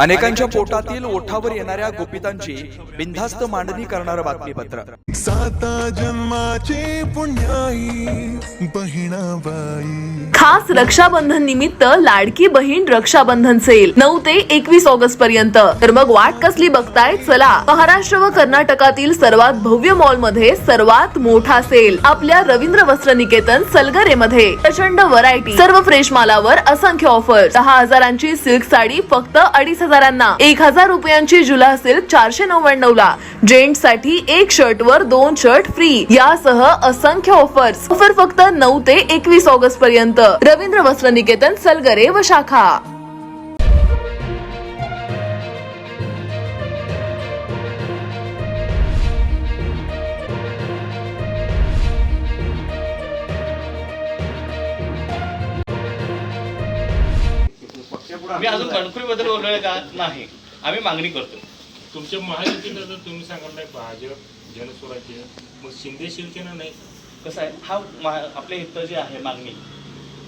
अनेकांच्या पोटातील ओठावर येणाऱ्या गोपितांची बिनधास्त मांडणी करणारं बातमीपत्र. साता जन्माचे पुण्याई बहिणाबाई. खास रक्षाबंधन निमित्त लाडकी बहीण रक्षाबंधन सेल नऊ ते एकवीस ऑगस्ट पर्यंत. तर मग वाट कसली बघताय? चला महाराष्ट्र व कर्नाटकातील सर्वात भव्य मॉलमध्ये सर्वात मोठा सेल. आपल्या रवींद्र वस्त्र निकेतन सलगरे मध्ये प्रचंड व्हरायटी सर्व फ्रेश मालावर असंख्य ऑफर दहा हजारांची सिल्क साडी फक्त अडीच हजारांना. एक हजार रुपयांची जुला सिल्क चारशे नव्याण्णव ला. जेंट्ससाठी एक शर्ट वर दोन शर्ट फ्री यासह असंख्य ऑफर्स ऑफर फक्त नऊ ते एकवीस ऑगस्ट पर्यंत. रवींद्र वस्त्र निकेतन सलगरे व शाखा. मी अजून गणपतीबद्दल बोललोय का? नाही. आम्ही मागणी करतो. तुमच्या महायुतीला जर तुम्ही सांगाल नाही भाजप जनस्वराज्य मग शिंदे शिवसेना नाही. कसं आहे? हा मा- आपल्या इथं जे आहे मागणी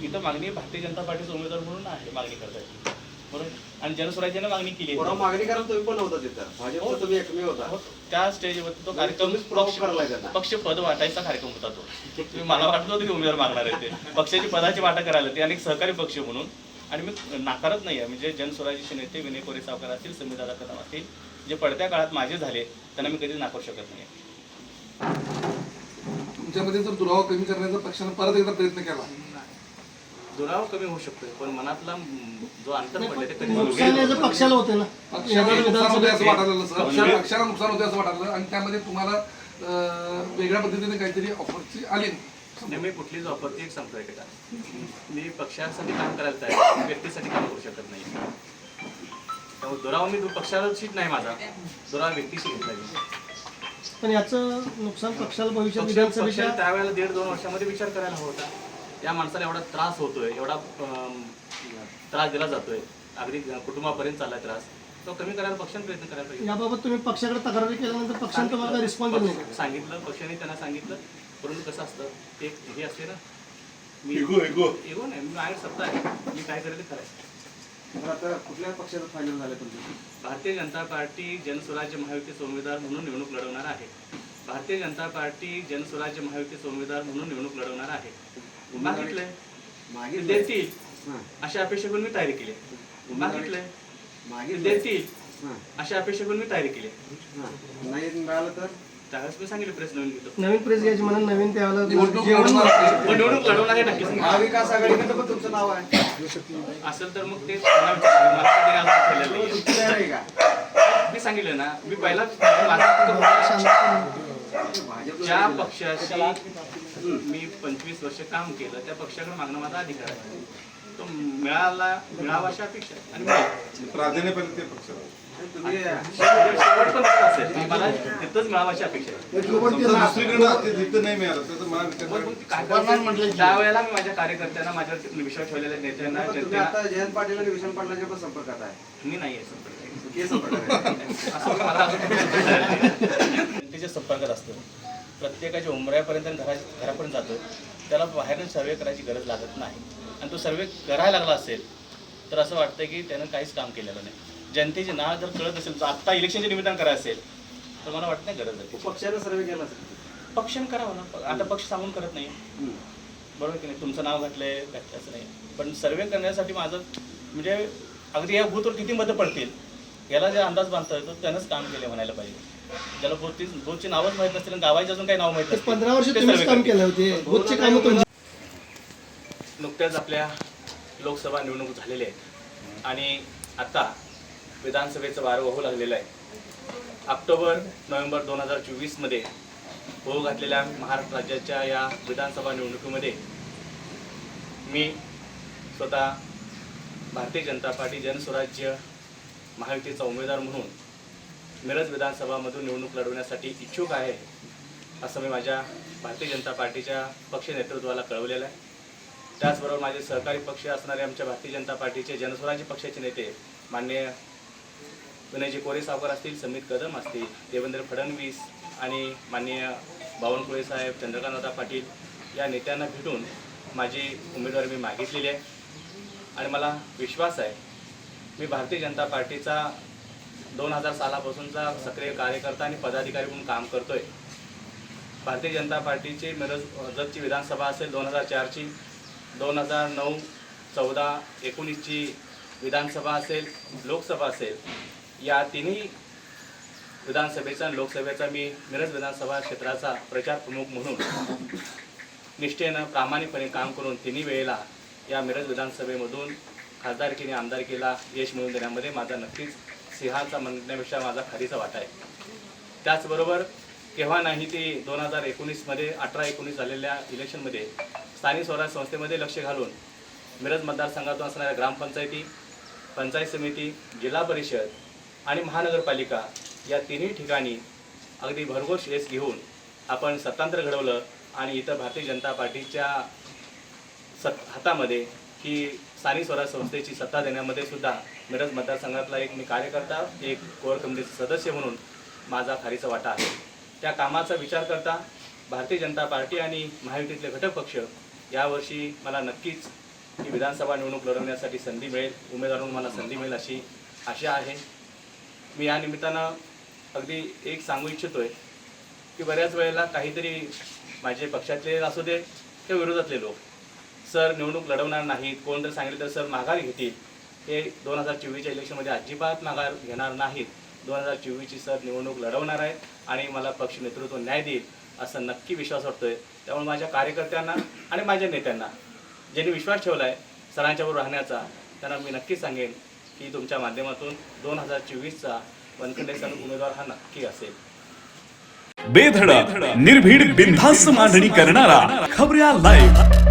इथं मागणी भारतीय जनता पार्टीचा उमेदवार म्हणून आहे मागणी करतायत बरोबर आणि जनस्वराज्याने मागणी केली परवा. मागणी करा तुम्ही पण होता तिथं. हो. भाजपचा तुम्ही एकमेव होता. हो, त्या स्टेजवर तो कार्यक्रम करलाय त्यांना. पक्ष पक्ष पद वाटायचा कार्यक्रम होता तो. तुम्ही मला वाटत होतं की उमेदवार मागणार आहे ते. पक्षाची पदाची वाटा करायला ते आणि एक सहकारी पक्ष म्हणून. आणि मी नाकारत नाही आहे. म्हणजे जनस्वराज्याचे नेते विनय कोरे सावकार असतील समीदादा कदम असतील जे पडत्या काळात माझे झाले त्यांना मी कधीच नाकारू शकत नाही तुमच्यामध्ये जर दुरावा कमी करण्याचा पक्षाने परत एकदा प्रयत्न केला? दुराव कमी होऊ शकतोय पण मनातला जो अंतर पडले ते कधी नुकसान याचं पक्षाला होते ना. पक्षाला नुकसान होते असं वाटायला सर. पक्षाला नुकसान होते असं वाटायलं आणि त्यामध्ये तुम्हाला अं, वेगळ्या पद्धतीने काहीतरी ऑफरची आली. नाही, मी कुठलीच ऑफर ती एक सांगतोय का मी पक्षासाठी काम करायला तयार आहे. व्यक्तीसाठी काम करू शकत नाही. त्यामुळे दुरावा मी पक्षाशीच नाही माझा दुरावा व्यक्तीशी घेतला पण याचं नुकसान पक्षाला भविष्यात विधानसभेच्या त्यावेळेला दीड दोन वर्षामध्ये विचार करायला हवा होता. या माणसाला एवढा त्रास होतोय एवढा त्रास दिला जातोय. अगदी कुटुंबापर्यंत चाललाय त्रास. तो कमी करायला पक्षाने प्रयत्न करायला पाहिजे. याबाबत तुम्ही पक्षाकडे तक्रारी केल्यानंतर पक्षाने तुम्हाला रिस्पॉन्स? सांगितलं पक्षाने त्यांना सांगितलं. परंतु कसं असतं? ते एक हे असते ना? मी इगो इगो एगो नाही मी आहे सत्ता आहे. मी काय करेल ते करायचं तर आता कुठल्या पक्षाचं फायनल झालं तुमचं? भारतीय जनता पार्टी जनस्वराज्य महायुतीचे उमेदवार म्हणून निवडणूक लढवणार आहे. भारतीय जनता पार्टी जनस्वराज्य महायुतीचे उमेदवार म्हणून निवडणूक लढवणार आहे. मागितलंय? मागील देतील हां. अशा अपेक्षा करून मी तयारी केली. आहे. मागितलंय. मागील देतील हां. अशा अपेक्षा करून मी तयारी केली. आहे. हां. नाही मिळालं तर? त्यावेळेस मी सांगितलं प्रेस नवीन घेतो. नवीन प्रेस घ्यायची म्हणून नवीन त्यावेळेला निवडणूक जेवण लढवणार असते. पण निवडणूक लढवणार आहे नक्कीच महाविकास आघाडीकडे पण तुमचं नाव आहे. असेल तर मग ते त्यांना विचारा. मला कधी अजून केलेलं नाहीये. तुमची तयार आहे का? मी सांगितलं ना मी पहिला ज्या पक्षाशी मी पंचवीस वर्ष काम केलं त्या पक्षाकडे मागणं माझा अधिकार आहे. तो मिळाला मिळावा अशी अपेक्षा आहे. आणि मिळेल. प्राधान्य पहिले ते पक्षाला तुम्ही शेवट पण तसं असेल. मला तिथंच मिळावा अशी अपेक्षा आहे समजा दुसरीकडे ते तिथं नाही मिळालं मग ते काय? त्यावेळेला मी माझ्या कार्यकर्त्यांना माझ्यावर विश्वास ठेवलेल्या नेत्यांना तुम्ही जनतेला आता जयंत पाटील आणि विशाल पाटलांच्या पण संपर्कात आहे मी नाही आहे संपर्कात. हे संपर्कात आहे. असं मला अजून जनतेच्या संपर्कात असतो प्रत्येकाच्या उमऱ्यापर्यंत आणि घरा घरापर्यंत जातो त्याला बाहेरून सर्वे करायची गरज लागत नाही. आणि तो सर्वे करायला लागला असेल तर असं वाटतं की त्यानं काहीच काम केलेलं नाही. जनतेची नाळ जर कळत असेल तर आत्ता इलेक्शनचे निमित्तान करायचं असेल तर मला वाटत नाही गरज आहे. पक्षानं सर्वे केला असेल. पक्षाने करावं ना. आता पक्ष सांगून करत नाही. बरोबर की नाही? तुमचं नाव घातलंय घातलं असं नाही. पण सर्वे करण्यासाठी माझं म्हणजे अगदी या बूथवर किती मतं पडतील याला जे अंदाज बांधता येतो त्यानंच काम केले म्हणायला पाहिजे. ज्याला बूथची बूथची नावच माहीत नसतील आणि गावाची अजून काही नाव माहीत नसतील, पंधरा वर्ष ते तुम्हीच सर्वे काम. केलं होते. बुथची कामं तुमची नुकत्याच आपल्या लोकसभा निवडणूक झालेल्या आहेत आणि आता विधानसभेचं वारं वाहू लागलेलं आहे. ऑक्टोबर नोव्हेंबर दोन हजार चोवीसमध्ये होऊ घातलेल्या महाराष्ट्र राज्याच्या या विधानसभा निवडणुकीमध्ये मी स्वतः भारतीय जनता पार्टी जनस्वराज्य महायुतीचा उमेदवार म्हणून मिरज विधानसभामधून निवडणूक लढवण्यासाठी इच्छुक आहे असं मी माझ्या भारतीय जनता पार्टीच्या पक्ष नेतृत्वाला कळवलेलं आहे. त्याचबरोबर माझे सहकारी पक्ष असणारे आमच्या भारतीय जनता पार्टीचे जनस्वराज्य पक्षाचे नेते माननीय विनयजी कोरे सावकर असतील समित कदम असतील देवेंद्र फडणवीस आणि माननीय बावनकुळे साहेब चंद्रकांतदा पाटील या नेत्यांना भेटून माझी उमेदवारी मी मागितलेली आहे. आणि मला विश्वास आहे मी भारतीय जनता पार्टीचा दोन हजार सालापासूनचा सक्रिय कार्यकर्ता आणि पदाधिकारी म्हणून काम करतोय. भारतीय जनता पार्टीची मिरज जतची विधानसभा असेल दोन हजार चारची दोन हजार नऊ चौदा एकोणीसची विधानसभा असेल लोकसभा असेल या तिन्ही विधानसभेचा आणि लोकसभेचा मी मिरज विधानसभा क्षेत्राचा प्रचार प्रमुख म्हणून निष्ठेनं प्रामाणिकपणे काम करून तिन्ही वेळेला या मिरज विधानसभेमधून खासदारकीने आमदारकीला यश मिळवून देण्यामध्ये माझा नक्कीच सिंहाचा म्हणण्यापेक्षा माझा खरीचा वाटा आहे. त्याचबरोबर केव्हा नाही ते दोन हजार एकोणीसमध्ये अठरा एकोणीस झालेल्या इलेक्शनमध्ये स्थानिक स्वराज्य संस्थेमध्ये लक्ष घालून मिरज मतदारसंघातून असणाऱ्या ग्रामपंचायती पंचायत समिती जिल्हा परिषद आणि महानगरपालिका या तिन्ही ठिकाणी अगदी भरघोस यश घेऊन आपण सत्तांतर घडवलं आणि इथं भारतीय जनता पार्टीच्या सत् हातामध्ये ही स्थानिक स्वराज्य संस्थेची सत्ता देण्यामध्ये सुद्धा मिरज मतदारसंघातला एक मी कार्यकर्ता एक कोर कमिटीचा सदस्य म्हणून माझा खारीचा वाटा आहे. त्या कामाचा विचार करता भारतीय जनता पार्टी आणि महायुतीतले घटक पक्ष यावर्षी मला नक्कीच ही विधानसभा निवडणूक लढवण्यासाठी संधी मिळेल उमेदवार म्हणून मला संधी मिळेल अशी आशा आहे. मी या निमित्तानं अगदी एक सांगू इच्छितोय की बऱ्याच वेळेला काहीतरी माझे पक्षातले असू दे किंवा विरोधातले लोक सर निवडणूक लढवणार नाहीत कोण जर सांगितलं तर सर माघार घेतील. हे दोन हजार चोवीसच्या इलेक्शनमध्ये अजिबात माघार घेणार नाहीत. दोन हजार चोवीसची सर निवडणूक लढवणार आहेत आणि मला पक्ष नेतृत्व न्याय देईल असा नक्की विश्वास वाटतोय. त्यामुळे माझ्या कार्यकर्त्यांना आणि माझ्या नेत्यांना ज्यांनी विश्वास ठेवला आहे सरांच्यावर राहण्याचा त्यांना मी नक्की सांगेन की तुमच्या माध्यमातून दोन हजार चोवीसचा वनखंडे सण उमेदवार हा नक्की असेल. बेधडक निर्भीड बिनधास्त मांडणी करणारा खबऱ्या लाईव्ह